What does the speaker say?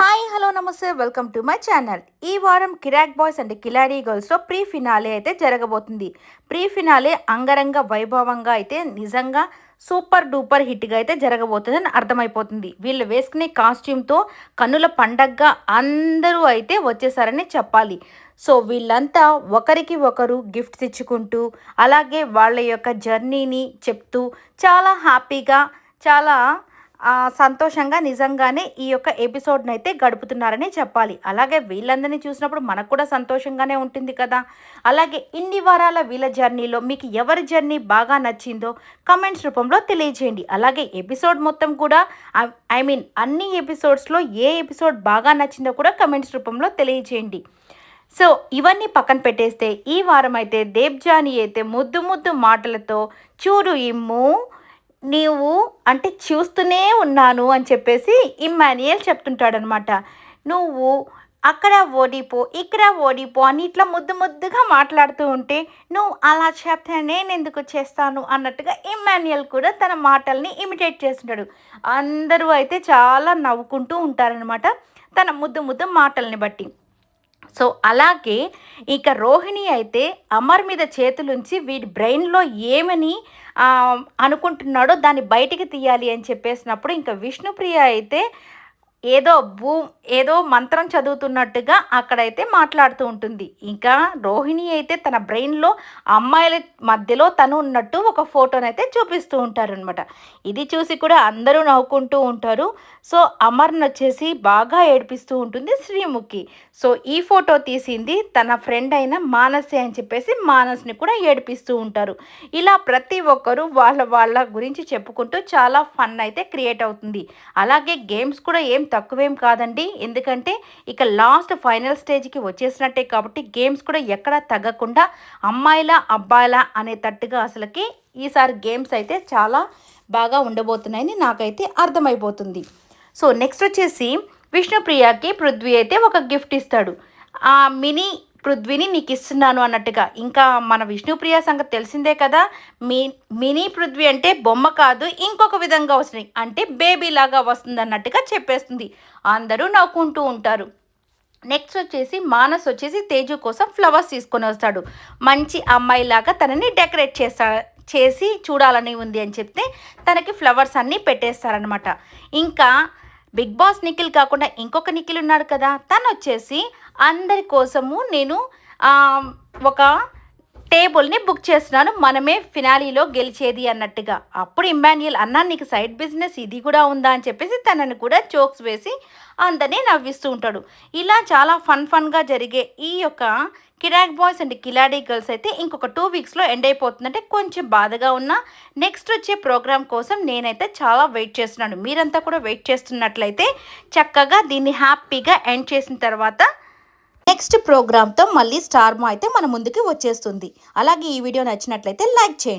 Hi hello నమస్తే welcome to my channel ఈ వారం కిరాక్ బాయ్స్ అండ్ కిలారీ గర్ల్స్లో ప్రీ ఫినాలే అయితే జరగబోతుంది. ప్రీ ఫినాలే అంగరంగ వైభవంగా అయితే నిజంగా సూపర్ డూపర్ హిట్గా అయితే జరగబోతుందని అర్థమైపోతుంది. వీళ్ళు వేసుకునే కాస్ట్యూమ్తో కన్నుల పండగగా అందరూ అయితే వచ్చేసారని చెప్పాలి. సో వీళ్ళంతా ఒకరికి ఒకరు గిఫ్ట్స్ ఇచ్చుకుంటూ అలాగే వాళ్ళ యొక్క జర్నీని చెప్తూ చాలా హ్యాపీగా చాలా సంతోషంగా నిజంగానే ఈ యొక్క ఎపిసోడ్ని అయితే గడుపుతున్నారని చెప్పాలి. అలాగే వీళ్ళందరినీ చూసినప్పుడు మనకు కూడా సంతోషంగానే ఉంటుంది కదా. అలాగే ఇన్ని వారాల వీళ్ళ జర్నీలో మీకు ఎవరి జర్నీ బాగా నచ్చిందో కమెంట్స్ రూపంలో తెలియజేయండి అలాగే ఎపిసోడ్ మొత్తం కూడా ఐ మీన్ అన్ని ఎపిసోడ్స్లో ఏ ఎపిసోడ్ బాగా నచ్చిందో కూడా కమెంట్స్ రూపంలో తెలియజేయండి సో ఇవన్నీ పక్కన పెట్టేస్తే ఈ వారం అయితే దేబ్జాని అయితే ముద్దు ముద్దు మాటలతో చూడు ఇమ్ము. నీవు అంటే చూస్తూనే ఉన్నాను అని చెప్పేసి ఇమ్మాన్యుయల్ చెప్తుంటాడనమాట. నువ్వు అక్కడ ఓడిపో ఇక్కడ ఓడిపో అని ఇట్లా ముద్దు ముద్దుగా మాట్లాడుతూ ఉంటే నువ్వు అలా చెప్తే నేను ఎందుకు చేస్తాను అన్నట్టుగా ఇమ్మాన్యుయల్ కూడా తన మాటల్ని ఇమిటేట్ చేస్తుంటాడు. అందరూ అయితే చాలా నవ్వుకుంటూ ఉంటారనమాట తన ముద్దు ముద్దు మాటల్ని బట్టి. సో అలాగే ఇక రోహిణి అయితే అమర్ మీద చేతులుంచి వీడి బ్రెయిన్లో ఏమని అనుకుంటున్నాడో దాన్ని బయటికి తీయాలి అని చెప్పేసినప్పుడు ఇంకా విష్ణుప్రియ అయితే ఏదో భూ ఏదో మంత్రం చదువుతున్నట్టుగా అక్కడైతే మాట్లాడుతూ ఉంటుంది. ఇంకా రోహిణి అయితే తన బ్రెయిన్లో అమ్మాయిల మధ్యలో తను ఉన్నట్టు ఒక ఫోటోనైతే చూపిస్తూ ఉంటారనమాట ఇది చూసి కూడా అందరూ నవ్వుకుంటూ ఉంటారు. సో అమర్ని వచ్చేసి బాగా ఏడిపిస్తూ ఉంటుంది శ్రీముఖి. సో ఈ ఫోటో తీసింది తన ఫ్రెండ్ అయిన మానసి అని చెప్పేసి మానస్ని కూడా ఏడిపిస్తూ ఉంటారు. ఇలా ప్రతి ఒక్కరూ వాళ్ళ వాళ్ళ గురించి చెప్పుకుంటూ చాలా ఫన్ అయితే క్రియేట్ అవుతుంది. అలాగే గేమ్స్ కూడా ఏం తక్కువేం కాదండి. ఎందుకంటే ఇక లాస్ట్ ఫైనల్ స్టేజ్కి వచ్చేసినట్టే కాబట్టి గేమ్స్ కూడా ఎక్కడా తగ్గకుండా అమ్మాయిల అబ్బాయిల అనే తట్టుగా అసలుకి ఈసారి గేమ్స్ అయితే చాలా బాగా ఉండబోతున్నాయని నాకైతే అర్థమైపోతుంది. సో నెక్స్ట్ వచ్చేసి విష్ణుప్రియకి పృథ్వీ అయితే ఒక గిఫ్ట్ ఇస్తాడు. ఆ మినీ పృథ్వీని నీకు ఇస్తున్నాను అన్నట్టుగా. ఇంకా మన విష్ణుప్రియ సంగతి తెలిసిందే కదా. మీ మినీ పృథ్వీ అంటే బొమ్మ కాదు ఇంకొక విధంగా వస్తుంది. అంటే బేబీ లాగా వస్తుంది అన్నట్టుగా చెప్పేస్తుంది. అందరూ నవ్వుకుంటూ ఉంటారు. నెక్స్ట్ వచ్చేసి మానస్ వచ్చేసి తేజు కోసం ఫ్లవర్స్ తీసుకొని వస్తాడు. మంచి అమ్మాయిలాగా తనని డెకరేట్ చేస్తా చేసి చూడాలని ఉంది అని చెప్తే తనకి ఫ్లవర్స్ అన్నీ పెట్టేస్తారనమాట ఇంకా బిగ్ బాస్ నిఖిల్ కాకుండా ఇంకొక నిఖిల్ ఉన్నాడు కదా. తను వచ్చేసి అందరి కోసము నేను ఒక టేబుల్ని బుక్ చేస్తున్నాను. మనమే ఫినాలీలో గెలిచేది అన్నట్టుగా. అప్పుడు ఇమ్మాన్యుయల్ అన్నా నీకు సైడ్ బిజినెస్ ఇది కూడా ఉందా అని చెప్పేసి తనని కూడా జోక్స్ వేసి అందరినీ నవ్విస్తూ ఉంటాడు. ఇలా చాలా ఫన్ ఫన్గా జరిగే ఈ యొక్క కిరాక్ బాయ్స్ అండ్ కిలాడీ గర్ల్స్ అయితే ఇంకొక టూ వీక్స్లో ఎండ్ అయిపోతుందంటే కొంచెం బాధగా ఉన్నా నెక్స్ట్ వచ్చే ప్రోగ్రామ్ కోసం నేనైతే చాలా వెయిట్ చేస్తున్నాను. మీరంతా కూడా వెయిట్ చేస్తున్నట్లయితే చక్కగా దీన్ని హ్యాపీగా ఎండ్ చేసిన తర్వాత నెక్స్ట్ ప్రోగ్రామ్తో మళ్ళీ స్టార్ మా అయితే మన ముందుకి వచ్చేస్తుంది. అలాగే ఈ వీడియో నచ్చినట్లయితే లైక్ చేయండి.